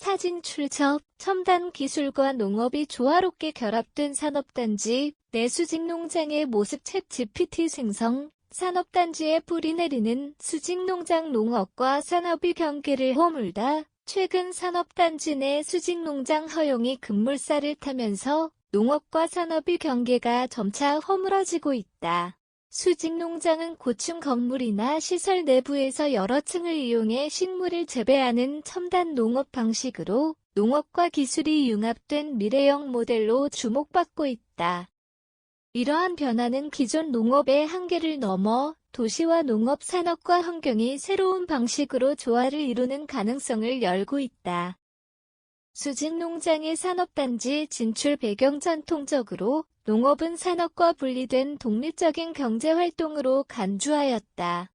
사진 출처, 첨단 기술과 농업이 조화롭게 결합된 산업단지, 내수직 농장의 모습 챗 GPT 생성, 산업단지에 뿌리 내리는 수직농장 농업과 산업의 경계를 허물다. 최근 산업단지 내 수직농장 허용이 급물살을 타면서 농업과 산업의 경계가 점차 허물어지고 있다. 수직 농장은 고층 건물이나 시설 내부에서 여러 층을 이용해 식물을 재배하는 첨단 농업 방식으로 농업과 기술이 융합된 미래형 모델로 주목받고 있다. 이러한 변화는 기존 농업의 한계를 넘어 도시와 농업 산업과 환경이 새로운 방식으로 조화를 이루는 가능성을 열고 있다. 수직 농장의 산업단지 진출 배경 전통적으로 농업은 산업과 분리된 독립적인 경제활동으로 간주하였다.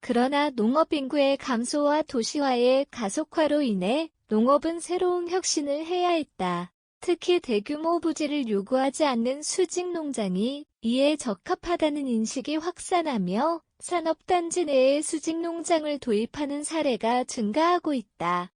그러나 농업 인구의 감소와 도시화의 가속화로 인해 농업은 새로운 혁신을 해야 했다. 특히 대규모 부지를 요구하지 않는 수직 농장이 이에 적합하다는 인식이 확산하며 산업단지 내에 수직 농장을 도입하는 사례가 증가하고 있다.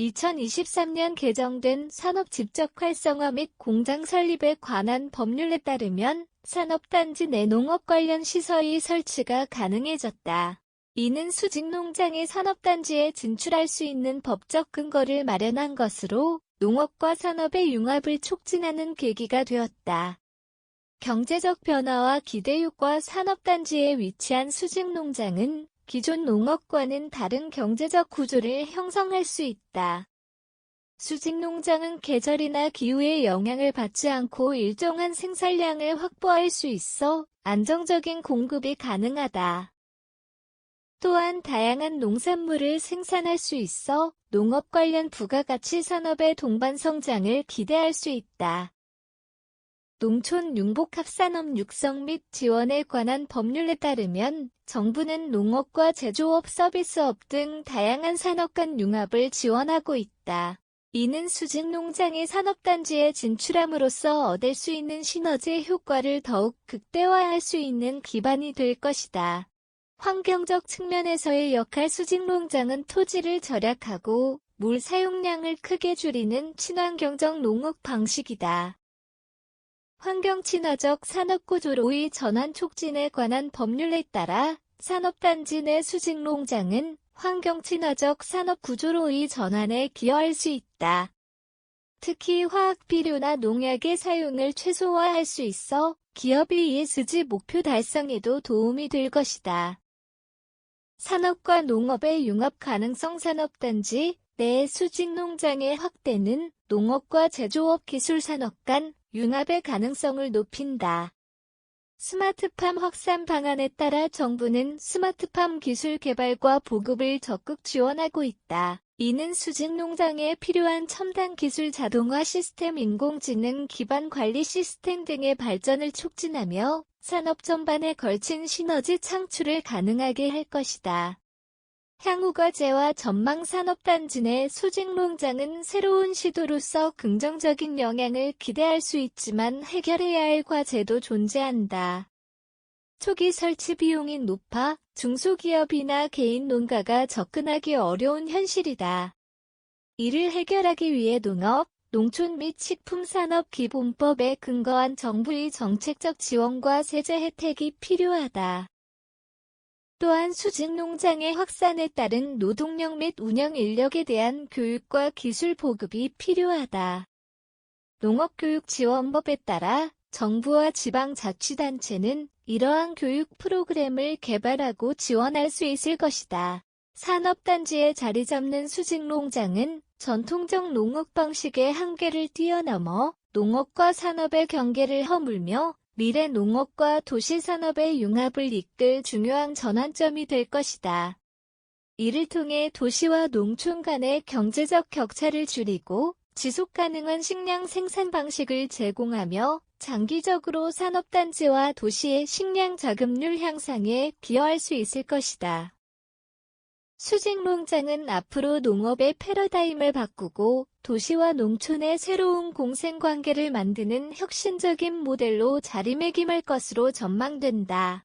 2023년 개정된 산업 직접 활성화 및 공장 설립에 관한 법률에 따르면 산업단지 내 농업 관련 시설의 설치가 가능해졌다. 이는 수직 농장의 산업단지에 진출할 수 있는 법적 근거를 마련한 것으로 농업과 산업의 융합을 촉진하는 계기가 되었다. 경제적 변화와 기대 효과 산업단지에 위치한 수직 농장은 기존 농업과는 다른 경제적 구조를 형성할 수 있다. 수직 농장은 계절이나 기후의 영향을 받지 않고 일정한 생산량을 확보할 수 있어 안정적인 공급이 가능하다. 또한 다양한 농산물을 생산할 수 있어 농업 관련 부가가치 산업의 동반 성장을 기대할 수 있다. 농촌 융복 합산업 육성 및 지원에 관한 법률에 따르면 정부는 농업과 제조업 서비스업 등 다양한 산업 간 융합을 지원하고 있다. 이는 수직 농장의 산업단지에 진출함으로써 얻을 수 있는 시너지 효과를 더욱 극대화할 수 있는 기반이 될 것이다. 환경적 측면에서의 역할 수직 농장은 토지를 절약하고 물 사용량을 크게 줄이는 친환경적 농업 방식이다. 환경 친화적 산업구조로의 전환 촉진에 관한 법률에 따라 산업단지 내 수직농장은 환경 친화적 산업구조로의 전환에 기여할 수 있다. 특히 화학 비료나 농약의 사용을 최소화할 수 있어 기업의 ESG 목표 달성에도 도움이 될 것이다. 산업과 농업의 융합 가능성 산업단지 내 수직농장의 확대는 농업과 제조업 기술 산업 간 융합의 가능성을 높인다. 스마트팜 확산 방안에 따라 정부는 스마트팜 기술 개발과 보급을 적극 지원하고 있다. 이는 수직 농장에 필요한 첨단 기술 자동화 시스템 인공지능 기반 관리 시스템 등의 발전을 촉진하며 산업 전반에 걸친 시너지 창출을 가능하게 할 것이다. 향후 과제와 전망 산업단지 내 수직농장은 새로운 시도로서 긍정적인 영향을 기대할 수 있지만 해결해야 할 과제도 존재한다. 초기 설치 비용이 높아 중소기업이나 개인 농가가 접근하기 어려운 현실이다. 이를 해결하기 위해 농업, 농촌 및 식품산업 기본법에 근거한 정부의 정책적 지원과 세제 혜택이 필요하다. 또한 수직 농장의 확산에 따른 노동력 및 운영 인력에 대한 교육과 기술 보급이 필요하다. 농업교육지원법에 따라 정부와 지방자치단체는 이러한 교육 프로그램을 개발하고 지원할 수 있을 것이다. 산업단지에 자리 잡는 수직 농장은 전통적 농업 방식의 한계를 뛰어넘어 농업과 산업의 경계를 허물며 미래 농업과 도시 산업의 융합을 이끌 중요한 전환점이 될 것이다. 이를 통해 도시와 농촌 간의 경제적 격차를 줄이고 지속 가능한 식량 생산 방식을 제공하며 장기적으로 산업단지와 도시의 식량 자급률 향상에 기여할 수 있을 것이다. 수직농장은 앞으로 농업의 패러다임을 바꾸고 도시와 농촌의 새로운 공생관계를 만드는 혁신적인 모델로 자리매김할 것으로 전망된다.